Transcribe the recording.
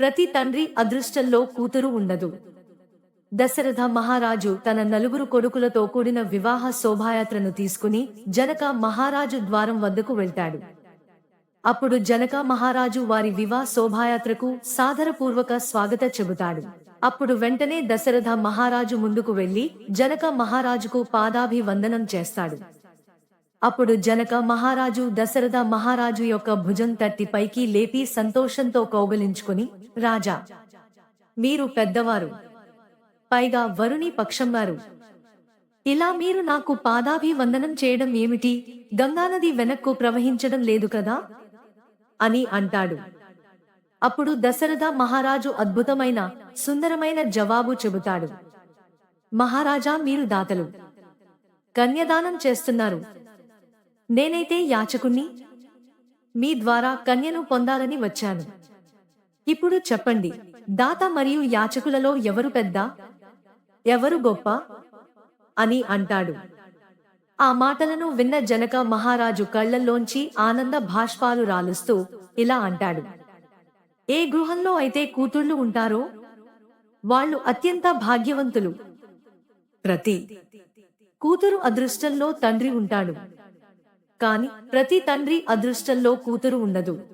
ప్రతి తండ్రి అదృష్టంలో కూతురు ఉండదు. దశరథ మహారాజు తన నలుగురు కొడుకులతో కూడిన వివాహ శోభాయాత్రను తీసుకుని జనక మహారాజు ద్వారం వద్దకు వెళ్తాడు. అప్పుడు జనక మహారాజు వారి వివాహ శోభాయాత్రకు సాదరపూర్వక స్వాగత చెబుతాడు. అప్పుడు వెంటనే దశరథ మహారాజు ముందుకు వెళ్ళి జనక మహారాజుకు పాదాభివందనం చేస్తాడు. అప్పుడు జనక మహారాజు దశరథ మహారాజు యొక్క భుజం తట్టి పైకి లేపి సంతోషంతో కౌగలించుకుని రాజా మీరు పెద్దవారు. పైగా వరుణి పక్షంవారు ఇలా మీరు నాకు పాదాభివందనం చేయడం ఏమిటి? గంగానది వెనక్కు ప్రవహించడం లేదు కదా అని అంటాడు. అప్పుడు దశరథ మహారాజు అద్భుతమైన సుందరమైన జవాబు చెబుతాడు. మహారాజా మీరు దాతలు. కన్యదానం చేస్తున్నారు. నేనైతే యాచకుణ్ణి మీ ద్వారా కన్యను పొందాలని వచ్చాను. ఇప్పుడు చెప్పండి దాత మరియు యాచకులలో ఎవరు పెద్ద? ఎవరు గొప్ప? అని అంటాడు. ఆ మాటలను విన్న జనక మహారాజు కళ్ళల్లోంచి ఆనంద భాష్పాలు రాలుస్తూ ఇలా అంటాడు. ఏ గృహంలో అయితే కూతుళ్ళు ఉంటారో వాళ్ళు అత్యంత భాగ్యవంతులు. ప్రతి కూతురు అదృష్టంలో తండ్రి ఉంటాడు. కాని ప్రతి తండ్రి అదృష్టంలో కూతురు ఉండదు.